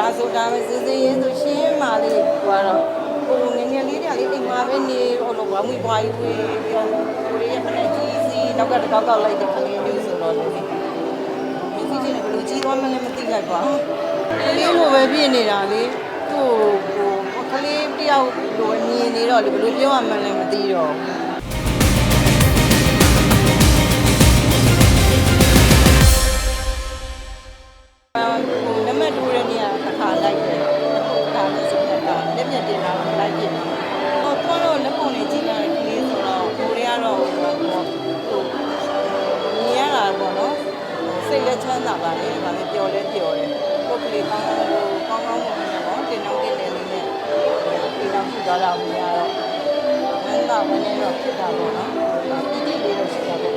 ဒါဆိုတာပဲစစရေးဆိုရှင်းမာလေးဟိုကတော့ဟိုငယ်ငယ်လေးတည်းလေးအိမ်မှာပဲနေဟိုလိုဝမ်းမွေးပွားရေးဝေးပြီးတော့ကိုလေးရဲ့ခနဲ့ကြီးစီနောက်ကတကောက်ကောက်လိုက်တဲ့ကလေးမျိုးဆိုတော့လေဒီစီချင်းကဘယ်လိုကြီးသွားမလဲမသိလိုက်ပါကလေးလိုပဲဖြစ်နေတာလေသူ့ဟိုကလေးတယောက်လိုမြင်နေတော့လေဘယ်လိုပြောရမှန်းလည်းမသိတော့ဘူး ချမ်းသာပါလေ။ဒါလည်းပျော်လဲပျော်တယ်။ပုတ်ကလေးကောင်းကောင်းဟိုကောင်းကောင်းဝင်နေတော့တင်တော့တင်နေလေးနဲ့ဒီတော့ဖြစ်သွားတာမြင်ရတော့မင်းသားဝင်နေတော့ဖြစ်တာပေါ့နော်။ဒီတိလေးတော့ရှိတာပေါ့။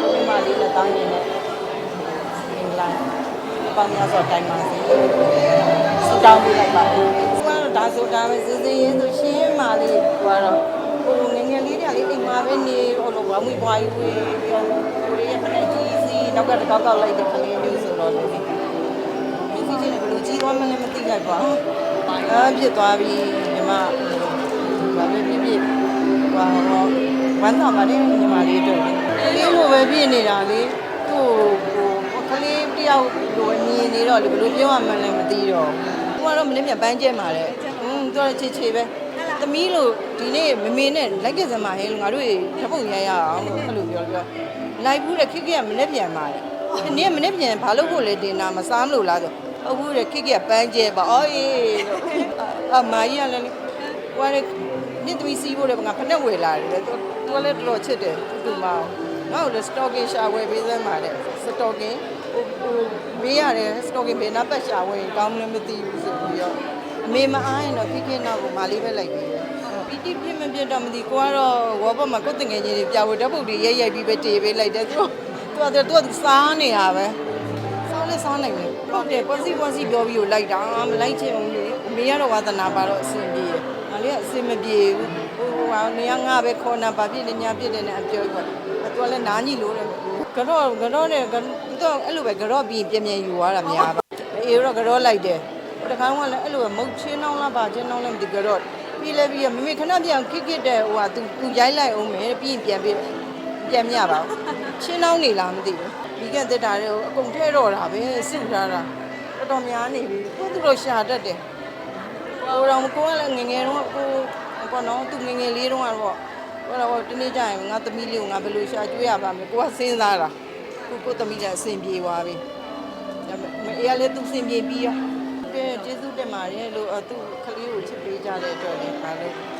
ကိုမိမလေးနဲ့တောင်းနေတယ်။အင်္ဂလိပ်ပေါင်းများစွာတိုင်ပါစေ။စတောင်းပေးလိုက်ပါဦး။သူကတော့ဒါဆိုတာပဲစစရေးဆိုရှင်းမာလေးသူကတော့ဟိုငယ်ငယ်လေးတည်းလေးအိမ်မှာပဲနေဟိုလိုဝမ်းမွေးပွားရေးဝေးပြီးတော့ကိုလေးရဲ့ခနဲ့ကြီးစီ နောက်ကတကောက်ကောက်လိုက်တဲ့ကလေးမျိုးဆိုတော့လေဒီစီချင်းကဘယ်လိုကြီးသွားမလဲမသိလိုက်ပါဘူး။အာဖြစ်သွားပြီညီမဘာပဲဖြစ်ဖြစ်ဟောဝမ်းသာပါတယ်ညီမလေးတို့။လေးလိုပဲဖြစ်နေတာလေသူ့ဟိုကလေးတယောက်လိုမြင်နေတော့လေဘယ်လိုပြောရမှန်းလည်းမသိတော့ဘူး။သူကတော့မင်းမြန်ပန်းကျဲမှာတဲ့။ဟွန်းသူကချေချေပဲ။ သမီးလို့ဒီနေ့မမေနဲ့လိုက်ကစမှာဟဲလို့ငါတို့ဓပုတ်ရရအောင်လို့အဲ့လိုပြောပြောလိုက်ဘူးတဲ့ခိခိကမနေ့ပြန်มาတဲ့။ဒီနေ့မနေ့ပြန်ဘာလို့ဖို့လဲတင်တာမစားမလို့လားဆို။ဟုတ်ဘူးတဲ့ခိခိကပန်းကျဲပါ။အော်အေးလို့အမာကြီးကလည်းဟိုကလည်းမြင့်သမီးစီးဖို့လည်းငါဖက်နဲ့ဝယ်လာတယ်။သူကလည်းတော်တော်ချစ်တယ်သူ့မောင်။ငါ့ကိုလည်း stocking ရှာဝယ်ပေးစမ်းပါတဲ့။ stocking ဟိုဟိုမေးရတယ် stocking ဘယ်နှပတ်ရှာဝယ်ရင်ကောင်းမလဲမသိဘူးဆိုပြီးတော့ အမေမအားရင်တော့ခိခိနောက်ကိုမလေးပဲလိုက်ပြီးတယ်။ပီတိပြင်းမပြင်းတော့မသိကိုကတော့ဝေါ်ဘတ်မှာကိုယ်တငယ်ချင်းတွေပြဝတ်ဓပုတ်တွေရိုက်ရိုက်ပြီးပဲတေးပေးလိုက်တယ်သူသူကသူကစားနေတာပဲစားလဲစားနိုင်တယ်ဟုတ်တယ်ပွစီပွစီပြောပြီးကိုလိုက်တာမလိုက်ချင်ဘူးလေအမေကတော့ဝါသနာပါတော့အဆင်ပြေတယ်။ငါလေးကအဆင်မပြေဘူးဟိုဟိုနေရငါပဲခေါ်နာဘာဖြစ်လဲညာဖြစ်တယ်နဲ့အပြောပေါ့သူကလည်းနားညီလို့တယ်ကတော့ကတော့နဲ့သူကအဲ့လိုပဲကတော့ပြီးပြင်းပြင်းယူသွားတာများပါအေးတော့ကတော့လိုက်တယ် တခါကလည်းအဲ့လိုပဲမုတ်ချင်းနှောင်းလားဘာချင်းနှောင်းလဲမသိကတော့ပြီးလဲပြီးရမမေခဏပြန်ခစ်ခစ်တဲ့ဟိုကသူသူရိုက်လိုက်အောင်မယ်ပြီးရင်ပြန်ပြီးပြန်မြပါဘူးချင်းနှောင်းနေလားမသိဘူးဒီကတက်တာတွေကိုအကုန်ထဲတော့တာပဲစစ်ထားတာတော်တော်များနေပြီသူသူတို့ရှာတတ်တယ်ကိုတော်ကိုကလည်းငငယ်တော့ကိုဘောနော်သူငငယ်လေးတော့ကတော့ဟိုတော့ဒီနေ့ကျရင်ငါသမီးလေးကိုငါဘယ်လိုရှာကျွေးရပါမလဲကိုကစဉ်းစားတာကိုကိုသမီးလည်းအဆင်ပြေသွားပြီဒါပေမဲ့အေးကလည်းသူအဆင်ပြေပြီးရော ကဲကျေးဇူးတင်ပါတယ်လို့သူ့ကလေးကိုချစ်ပေးကြတဲ့အတွက်လည်းဒါလည်း